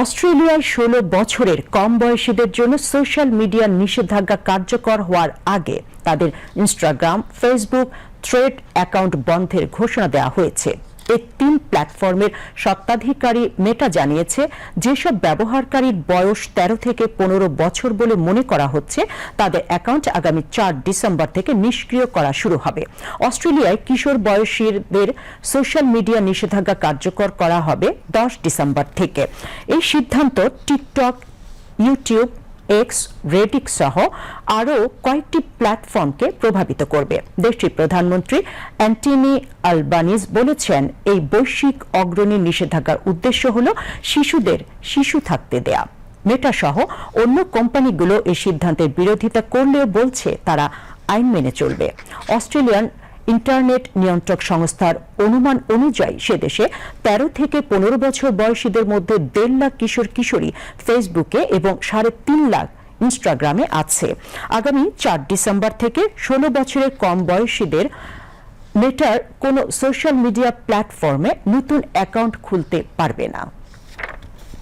অস্ট্রেলিয়ায় ষোলো বছরের কম বয়সীদের জন্য সোশ্যাল মিডিয়ার নিষেধাজ্ঞা কার্যকর হওয়ার আগে তাদের ইনস্টাগ্রাম, ফেসবুক, থ্রেড অ্যাকাউন্ট বন্ধের ঘোষণা দেওয়া হয়েছে। এই তিন প্ল্যাটফর্মের সত্ত্বাধিকারী মেটা জানিয়েছে, যেসব ব্যবহারকারীর বয়স তেরো থেকে পনেরো বছর বলে মনে করা হচ্ছে, তাদের অ্যাকাউন্ট আগামী চার ডিসেম্বর থেকে নিষ্ক্রিয় করা শুরু হবে। অস্ট্রেলিয়ায় কিশোর বয়সীদের সোশ্যাল মিডিয়া নিষেধাজ্ঞা কার্যকর করা হবে দশ ডিসেম্বর থেকে। এই সিদ্ধান্ত টিকটক, ইউটিউব এক্স রেডিক সহ আরও কয়েকটি প্ল্যাটফর্মকে প্রভাবিত করবে। দেশটির প্রধানমন্ত্রী অ্যান্টনি আলবানিজ বলেছেন, এই বৈশ্বিক অগ্রণী নিষেধাজ্ঞার উদ্দেশ্য হল শিশুদের শিশু থাকতে দেয়া। মেটা সহ অন্য কোম্পানিগুলো এই সিদ্ধান্তের বিরোধিতা করলেও বলছে তারা আইন মেনে চলবে। অস্ট্রেলিয়ান ইন্টারনেট নিয়ন্ত্রক সংস্থার অনুমান অনুযায়ী সে দেশে তেরো থেকে পনেরো বছর বয়সীদের মধ্যে দেড় লাখ কিশোর কিশোরী ফেসবুকে এবং সাড়ে তিন লাখ ইনস্টাগ্রামে আছে। আগামী চার ডিসেম্বর থেকে ষোলো বছরের কম বয়সীদের মেটার কোনো সোশ্যাল মিডিয়া প্ল্যাটফর্মে নতুন অ্যাকাউন্ট খুলতে পারবে না।